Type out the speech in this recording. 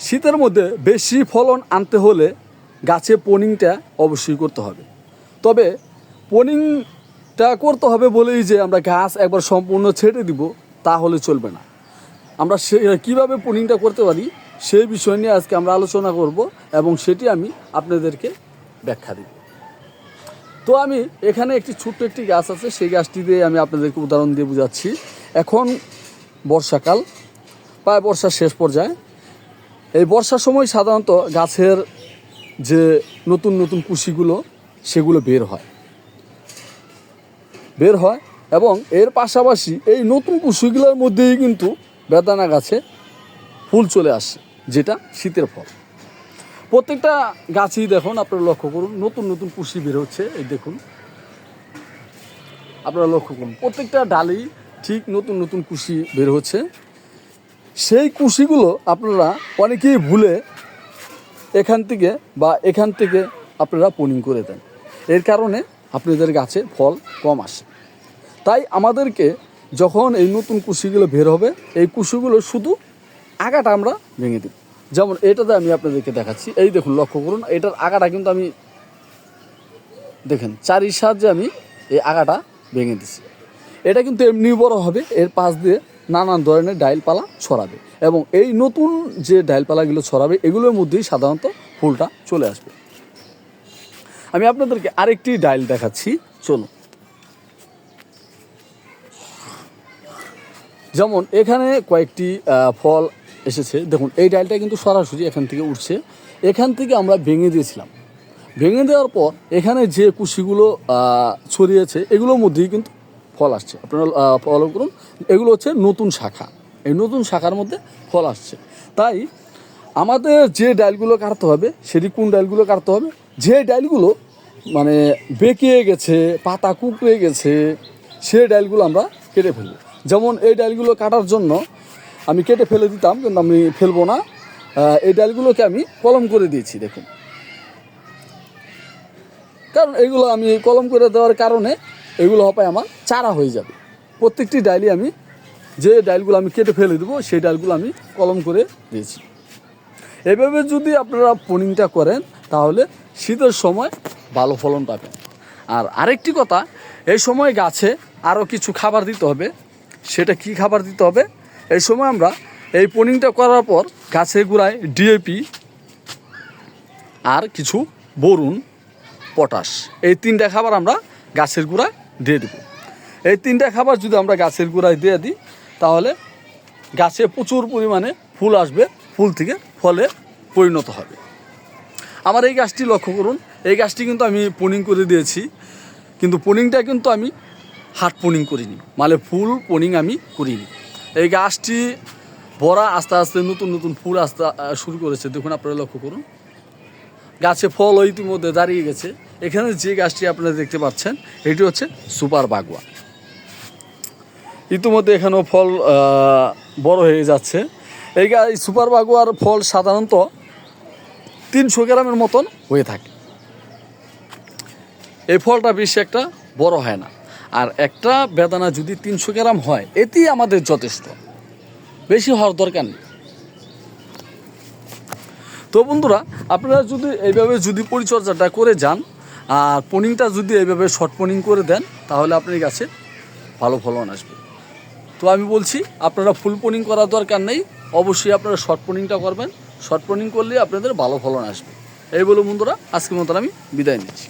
শীতের মধ্যে বেশি ফলন আনতে হলে গাছে পোনিংটা অবশ্যই করতে হবে। তবে পোনিংটা করতে হবে বলেই যে আমরা গাছ একবার সম্পূর্ণ ছেড়ে দিব, তাহলে চলবে না। আমরা সে, কীভাবে পোনিংটা করতে পারি সেই বিষয় নিয়ে আজকে আমরা আলোচনা করব এবং সেটি আমি আপনাদেরকে ব্যাখ্যা দিব। তো আমি এখানে একটি ছোট্ট একটি গাছ আছে, সেই গাছটি দিয়ে আমি আপনাদেরকে উদাহরণ দিয়ে বোঝাচ্ছি। এখন বর্ষাকাল, প্রায় বর্ষার শেষ পর্যায়ে। এই বর্ষার সময় সাধারণত গাছের যে নতুন নতুন কুশিগুলো, সেগুলো বের হয়। বের হয় এবং এর পাশাপাশি এই নতুন কুশিগুলোর মধ্যেই কিন্তু বেদানা গাছে ফুল চলে আসে, যেটা শীতের ফল। প্রত্যেকটা গাছই দেখুন, আপনারা লক্ষ্য করুন, নতুন নতুন কুশি বের হচ্ছে, এই দেখুন। আপনারা লক্ষ্য করুন, প্রত্যেকটা ডালেই ঠিক নতুন নতুন কুশি বের হচ্ছে। সেই কুশিগুলো আপনারা অনেকেই ভুলে এখান থেকে বা এখান থেকে আপনারা পোনিং করে দেন। এর কারণে আপনাদের গাছে ফল কম আসে। তাই আমাদেরকে যখন এই নতুন কুশিগুলো বের হবে, এই কুশিগুলো শুধু আগাটা আমরা ভেঙে দিই যেমন এটাতে আমি আপনাদেরকে দেখাচ্ছি। এই দেখুন, লক্ষ্য করুন, এটার আগাটা কিন্তু আমি দেখেন, চারির সাহায্যে আমি এই আগাটা ভেঙে দিছি। এটা কিন্তু এমনি বড় হবে, এর পাশ দিয়ে নানান ধরনের ডাইলপালা ছড়াবে এবং এই নতুন যে ডাইলপালাগুলো ছড়াবে, এগুলোর মধ্যেই সাধারণত ফুলটা চলে আসবে। আমি আপনাদেরকে আরেকটি ডাইল দেখাচ্ছি, চলুন। যেমন এখানে কয়েকটি ফল এসেছে। দেখুন, এই ডাইলটা কিন্তু সরাসরি এখান থেকে উঠছে। এখান থেকে আমরা ভেঙে দিয়েছিলাম। ভেঙে দেওয়ার পর এখানে যে কুশিগুলো ছড়িয়েছে, এগুলোর মধ্যেই কিন্তু ফল আসছে। আপনারা ফলো করুন। এগুলো হচ্ছে নতুন শাখা। এই নতুন শাখার মধ্যে ফল আসছে। তাই আমাদের যে ডাইলগুলো কাটতে হবে, সেটি কোন ডালগুলো কাটতে হবে? যে ডাইলগুলো মানে বেঁকিয়ে গেছে, পাতা কুকড়ে গেছে, সে ডাইলগুলো আমরা কেটে ফেলব। যেমন এই ডালগুলো কাটার জন্য আমি কেটে ফেলে দিতাম, কিন্তু আমি ফেলব না। এই ডালগুলোকে আমি কলম করে দিয়েছি, দেখুন। কারণ এগুলো আমি কলম করে দেওয়ার কারণে এগুলো হবে আমার চারা হয়ে যাবে। প্রত্যেকটি ডাইলই আমি যে ডাইলগুলো আমি কেটে ফেলে দেবো, সেই ডাইলগুলো আমি কলম করে দিয়েছি। এভাবে যদি আপনারা পোনিংটা করেন, তাহলে শীতের সময় ভালো ফলন পাবেন। আর আরেকটি কথা, এই সময় গাছে আরও কিছু খাবার দিতে হবে। সেটা কি খাবার দিতে হবে? এই সময় আমরা এই পোনিংটা করার পর গাছের গোড়ায় ডিএপি আর কিছু বরুণ, পটাশ, এই তিনটা খাবার আমরা গাছের গোড়ায় দিয়ে দেব। এই তিনটা খাবার যদি আমরা গাছের গোড়ায় দিয়ে দিই, তাহলে গাছে প্রচুর পরিমাণে ফুল আসবে, ফুল থেকে ফলে পরিণত হবে। আমার এই গাছটি লক্ষ্য করুন, এই গাছটি কিন্তু আমি পনিং করে দিয়েছি, কিন্তু পনিংটা কিন্তু আমি হাট পনিং করিনি মানে ফুল পনিং আমি করিনি। এই গাছটি ভরা আস্তে আস্তে নতুন নতুন ফুল আসতে শুরু করেছে। দেখুন আপনারা লক্ষ্য করুন, গাছে ফল ইতিমধ্যে দাঁড়িয়ে গেছে। এখানে যে গাছটি আপনারা দেখতে পাচ্ছেন, এটি হচ্ছে সুপার বাগুয়া ইতিমধ্যে এখানেও ফল বড় হয়ে যাচ্ছে। এই সুপার বাগুয়ার ফল সাধারণত তিনশো গ্রামের মতন হয়ে থাকে। এই ফলটা বেশি একটা বড় হয় না। আর একটা বেদানা যদি তিনশো গ্রাম হয় এতেই আমাদের যথেষ্ট। বেশি হওয়ার দরকার নেই। তো বন্ধুরা, আপনারা যদি এইভাবে যদি পরিচর্যাটা করে যান, আর পনিংটা যদি এইভাবে শর্ট পনিং করে দেন, তাহলে আপনার কাছে ভালো ফলন আসবে। তো আমি বলছি, আপনারা ফুল পোনিং করার দরকার নেই। অবশ্যই আপনারা শর্ট পোনিংটা করবেন। শর্ট পোনিং করলে আপনাদের ভালো ফলন আসবে। এই বলে বন্ধুরা, আজকের মতন আমি বিদায় নিচ্ছি।